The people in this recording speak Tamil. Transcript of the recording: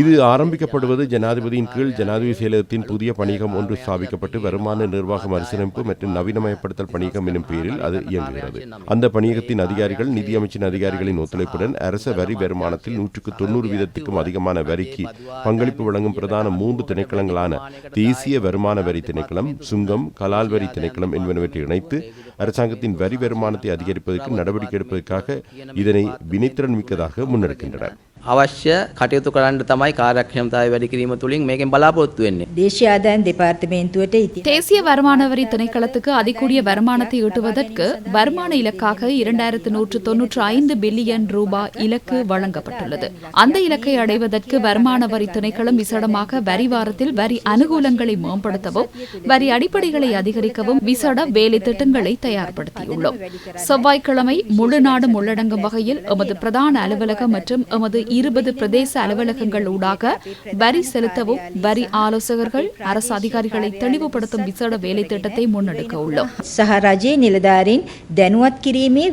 இது ஆரம்பிக்கப்படுவது ஜனாதிபதியின் கீழ் ஜனாதிபதி செயலகத்தின் புதிய பணிகம் ஒன்று ஸ்தாபிக்கப்பட்டு வருமான நிர்வாக மறுசீரமைப்பு மற்றும் நவீனமயப்படுத்தல் பணியகம் எனும் பெயரில் அது இயங்குகிறது. அந்த பணியகத்தின் அதிகாரிகள் நிதி அமைச்சின் அதிகாரிகளின் ஒத்துழைப்புடன் அரச வரி வருமானத்தில் நூற்றுக்கு தொண்ணூறு வீதத்துக்கும் அதிகமான வரிக்கு பங்களிப்பு வழங்கும் பிரதான மூன்று திணைக்களங்களான தேசிய வருமான வரி திணைக்களம் சுங்கம் கலால் வரி திணைக்களம் என்பனவற்றை இணைத்து அரசாங்கத்தின் வரி வருமானத்தை அதிகரிப்பதற்கு நடவடிக்கை எடுப்பதற்காக இதனை வினைத்திறன் மிக்கதாக முன்னெடுக்கின்றனர். අවශ්‍ය කටයුතු කරන්න තමයි කාර්යක්ෂමතාවය වැඩි කිරීම තුළින් මේකෙන් බලාපොරොත්තු වෙන්නේ. දේශීය ආදායම් දෙපාර්තමේන්තුවට ඉති தேசிய வருமான வரி திணைக்களத்துக்கு அதிகூடிய வருமானத்தை ஈட்டுவதற்கு வருமான இலக்காக இரண்டாயிரத்து நூற்று தொன்னூற்று ஐந்து பில்லியன் ரூபாய் இலக்கு வழங்கப்பட்டுள்ளது அந்த இலக்கை அடைவதற்கு வருமான வரி திணைக்களம் விசடமாக வரி வாரத்தில் வரி அனுகூலங்களை மேம்படுத்தவும் வரி அடிப்படைகளை அதிகரிக்கவும் விசட வேலை திட்டங்களை தயார்படுத்தியுள்ளோம் செவ்வாய்க்கிழமை முழு நாடும் உள்ளடங்கும் வகையில் எமது பிரதான அலுவலகம் மற்றும் எமது இருபது பிரதேச அலுவலகங்கள் ஊடாக வரி செலுத்தவும் வரி ஆலோசகர்கள் அரசு அதிகாரிகளை தெளிவுபடுத்தும் விசேட வேலை திட்டத்தை முன்னெடுக்க உள்ளோம். சஹராஜி நிலதாரின் தனுவத் கிரீமே